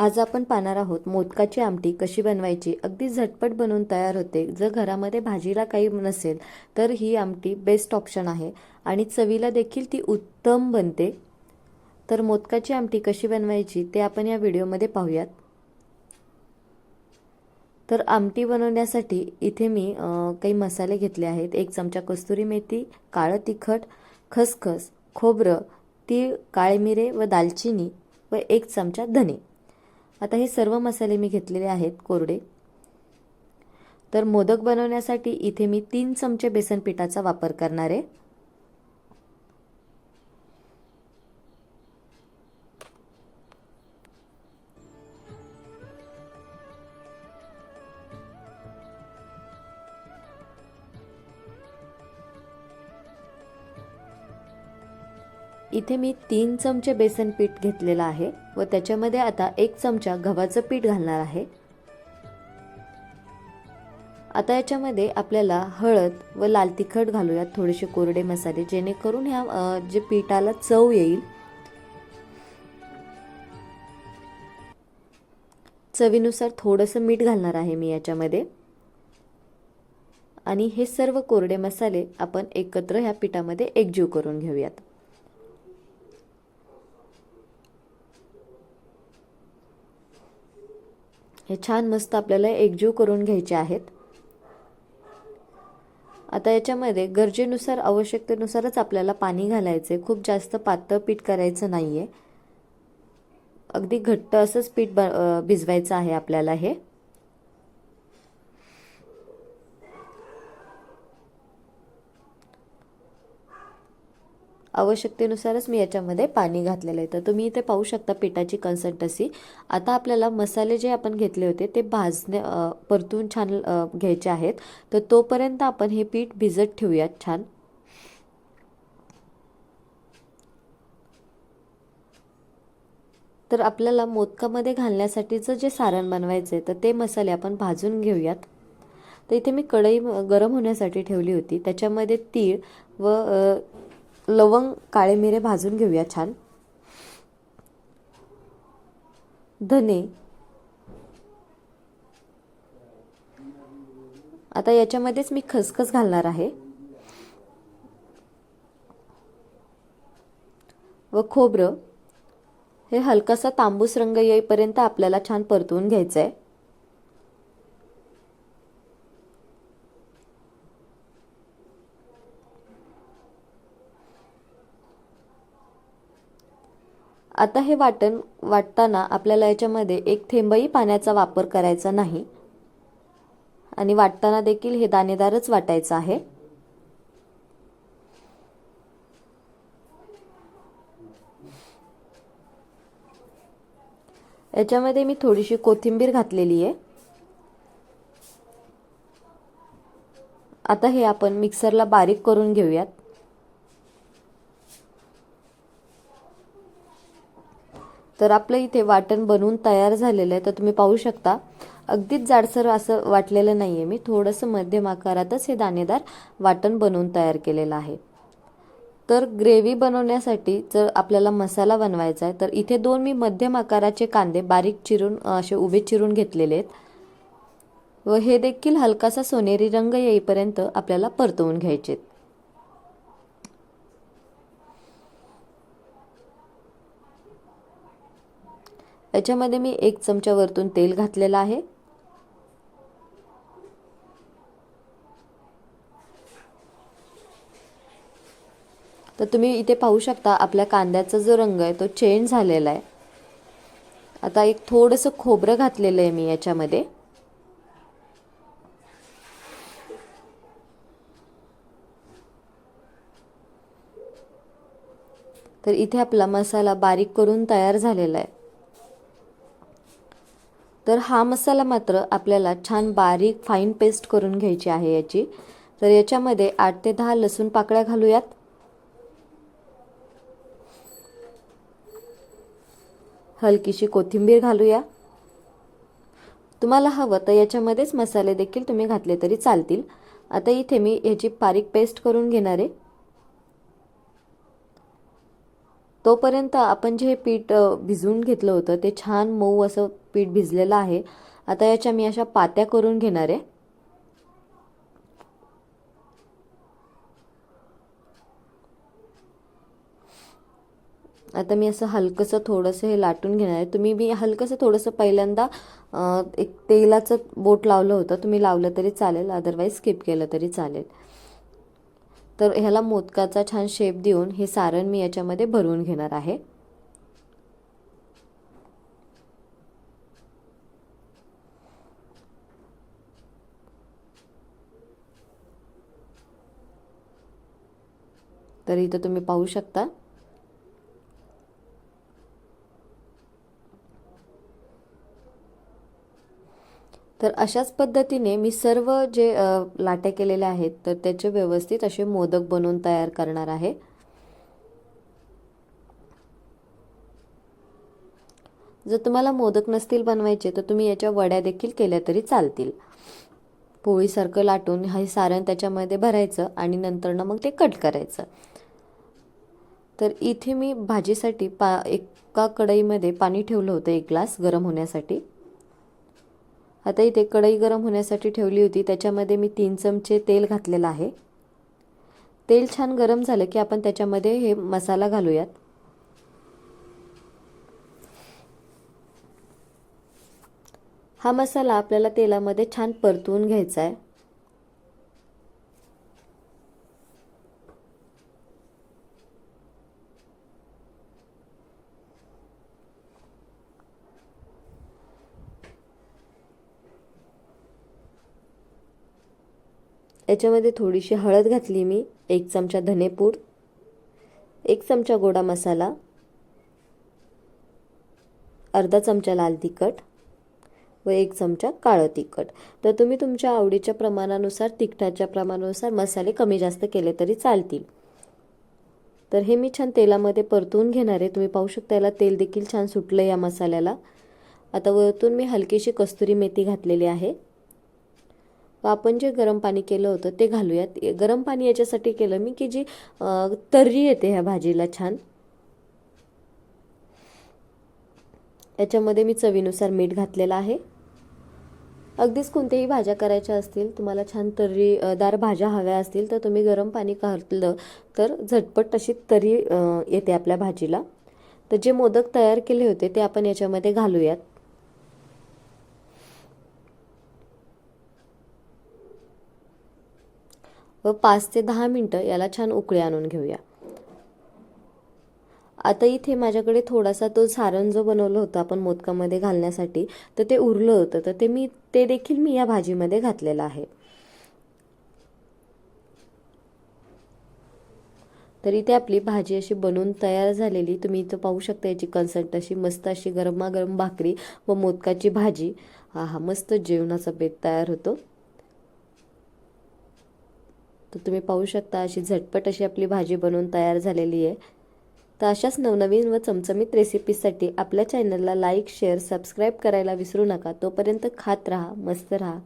आज आपण पाहणार आहोत मोदकाची आमटी कशी बनवायची? अगदी झटपट बनवून तयार होते. जर घरामध्ये भाजीला काही नसेल तर ही आमटी बेस्ट ऑप्शन आहे. आणि चवीला देखील ती उत्तम बनते. तर मोदकाची आमटी कशी बनवायची ते आपण या व्हिडिओमध्ये पाहूयात. तर आमटी बनवण्यासाठी इथे मी काही मसाले घेतले आहेत. एक चमचा कस्तुरी मेथी काळं तिखट खसखस खोबरं तीळ काळे मिरे व दालचिनी व एक चमचा धने. आता हे सर्व मसाले मी घेतलेले आहेत कोरडे. तर मोदक बनवण्यासाठी इथे मी तीन चमचे बेसन पिठाचा वापर करणार आहे. इथे मी तीन चमचे बेसन पीठ घेतलेलं आहे व त्याच्यामध्ये आता एक चमचा गव्हाचं पीठ घालणार आहे. आता याच्यामध्ये आपल्याला हळद व लाल तिखट घालूयात थोडेसे कोरडे मसाले जेणेकरून ह्या जे पिठाला चव येईल. चवीनुसार थोडंसं मीठ घालणार आहे मी याच्यामध्ये. आणि हे सर्व कोरडे मसाले आपण एकत्र ह्या पिठामध्ये एकजीव करून घेऊयात. हे छान मस्त आपल्याला एकजीव करून घ्यायचे आहेत. आता याच्यामध्ये गरजेनुसार आवश्यकतेनुसारच आपल्याला पाणी घालायचे खूप जास्त पातळ पीठ करायचं नाही आहे अगदी घट्ट असंच पीठ ब भिजवायचं आहे आपल्याला हे. आवश्यकतेनुसारच मी याच्यामध्ये पाणी घातलेलं आहे. तर तुम्ही इथे पाहू शकता पिठाची कन्सिस्टन्सी आता आपल्याला मसाले जे आपण घेतले होते ते भाजणे परतून छान घ्यायचे आहेत. तर तोपर्यंत आपण हे पीठ भिजत ठेवूयात छान. तर आपल्याला मोदकामध्ये घालण्यासाठीचं जे सारण बनवायचं आहे तर ते मसाले आपण भाजून घेऊयात. तर इथे मी कढई गरम होण्यासाठी ठेवली होती. त्याच्यामध्ये तीळ व लवंग काळे मिरे भाजून घेऊया छान. धने. आता याच्यामध्येच मी खसखस घालणार आहे. व खोबरं. हे हलकासा तांबूस रंग येईपर्यंत आपल्याला छान परतवून घ्यायचं आहे आता हे वाटण वाटताना आपल्याला याच्यामध्ये एक थेंबही पाण्याचा वापर करायचा नाही. आणि वाटताना देखील हे दाणेदारच वाटायचं आहे. याच्यामध्ये मी थोडीशी कोथिंबीर घातलेली आहे. आता हे आपण मिक्सरला बारीक करून घेऊयात. तर आपलं इथे वाटण बनवून तयार झालेलं आहे तर तुम्ही पाहू शकता. अगदीच जाडसर असं वाटलेलं नाही आहे मी थोडंसं मध्यम आकारातच हे दाणेदार वाटण बनवून तयार केलेलं आहे. तर ग्रेव्ही बनवण्यासाठी जर आपल्याला मसाला बनवायचा आहे तर इथे दोन मी मध्यम आकाराचे कांदे बारीक चिरून असे उभे चिरून घेतलेले आहेत. व हे देखील हलकासा सोनेरी रंग येईपर्यंत आपल्याला परतवून घ्यायचे याच्यामध्ये मी एक चमचा वरतून तेल घातलेलं आहे. तर तुम्ही इथे पाहू शकता आपल्या कांद्याचा जो रंग आहे तो चेंज झालेला आहे. आता एक थोडंसं खोबरं घातलेलं आहे मी याच्यामध्ये. तर इथे आपला मसाला बारीक करून तयार झालेला आहे. तर हा मसाला मात्र आपल्याला छान बारीक फाईन पेस्ट करून घ्यायची आहे याची. तर याच्यामध्ये आठ ते दहा लसूण पाकळ्या घालूयात. हलकीशी कोथिंबीर घालूया. तुम्हाला हवं तर याच्यामध्येच मसाले देखील तुम्ही घातले तरी चालतील. आता इथे मी याची बारीक पेस्ट करून घेणार आहे. तोपर्यंत आपण जे पीठ भिजवून घेतलं होतं ते छान मऊ असं पीठ भिजलेलं आहे. आता याच्या मी अशा पात्या करून घेणार आहे. आता मी असं हलकंसं थोडंसं हे लाटून घेणार आहे. तुम्ही मी हलकंसं थोडंसं पहिल्यांदा एक तेलाचं बोट लावलं होतं. तुम्ही लावलं तरी चालेल अदरवाईज स्किप केलं तरी चालेल. तर ह्याला मोदकाचा छान शेप देऊन हे सारण मी याच्यामध्ये भरवून घेणार आहे. तर इथं तुम्ही पाहू शकता तर अशाच पद्धतीने मी सर्व जे लाट्या केलेल्या आहेत तर त्याचे व्यवस्थित असे मोदक बनवून तयार करणार आहे. जर तुम्हाला मोदक नसतील बनवायचे तर तुम्ही याच्या वड्या देखील केल्या तरी चालतील. पोळीसारखं लाटून हे सारण त्याच्यामध्ये भरायचं आणि नंतरनं मग ते कट करायचं. तर इथे मी भाजीसाठी पा एका कढईमध्ये पाणी ठेवलं होतं एक ग्लास गरम होण्यासाठी. आता इथे कढई गरम होण्यासाठी ठेवली होती. त्याच्यामध्ये मी तीन चमचे तेल घातलेलं आहे. तेल छान गरम झालं की आपण त्याच्यामध्ये हे मसाला घालूयात. हा मसाला आपल्याला तेलामध्ये छान परतवून घ्यायचा आहे. याच्यामध्ये थोडीशी हळद घातली मी एक चमचा धनेपूड एक चमचा गोडा मसाला अर्धा चमचा लाल तिखट व एक चमचा काळं तिखट. तर तुम्ही तुमच्या आवडीच्या प्रमाणानुसार तिखटाच्या प्रमाणानुसार मसाले कमी जास्त केले तरी चालतील. तर हे मी छान तेलामध्ये परतून घेणार आहे. तुम्ही पाहू शकता याला तेल देखील छान सुटलं या मसाल्याला. आता वरतून मी हलकीशी कस्तुरी मेथी घातलेली आहे. व आपण जे गरम पाणी केलं होतं ते घालूयात. गरम पाणी याच्यासाठी केलं मी की जी तर्री येते ह्या भाजीला छान. याच्यामध्ये मी चवीनुसार मीठ घातलेलं आहे. अगदीच कोणत्याही भाज्या करायच्या असतील तुम्हाला छान तर्रीदार भाज्या हव्या असतील तर तुम्ही गरम पाणी घातलं तर झटपट अशी तरी येते आपल्या भाजीला. तर जे मोदक तयार केले होते ते आपण याच्यामध्ये घालूयात. व पाच ते दहा मिनटं याला छान उकळी आणून घेऊया. आता इथे माझ्याकडे थोडासा तो सारण जो बनवलं होतं आपण मोदकामध्ये घालण्यासाठी तर ते उरलं होतं. तर ते मी ते देखील मी या भाजीमध्ये घातलेलं आहे. तर इथे आपली भाजी अशी बनवून तयार झालेली. तुम्ही इथं पाहू शकता याची कन्सर्ट अशी मस्त अशी गरमागरम भाकरी व मोदकाची भाजी. हा हा मस्त जेवणाचा बेत तयार होतो. तर तुम्ही पाहू शकता अशी झटपट अशी आपली भाजी बनवून तयार झालेली आहे. तर अशाच नवनवीन व चमचमीत रेसिपीसाठी आपल्या चॅनलला लाईक शेअर सबस्क्राईब करायला विसरू नका. तोपर्यंत खात राहा मस्त राहा.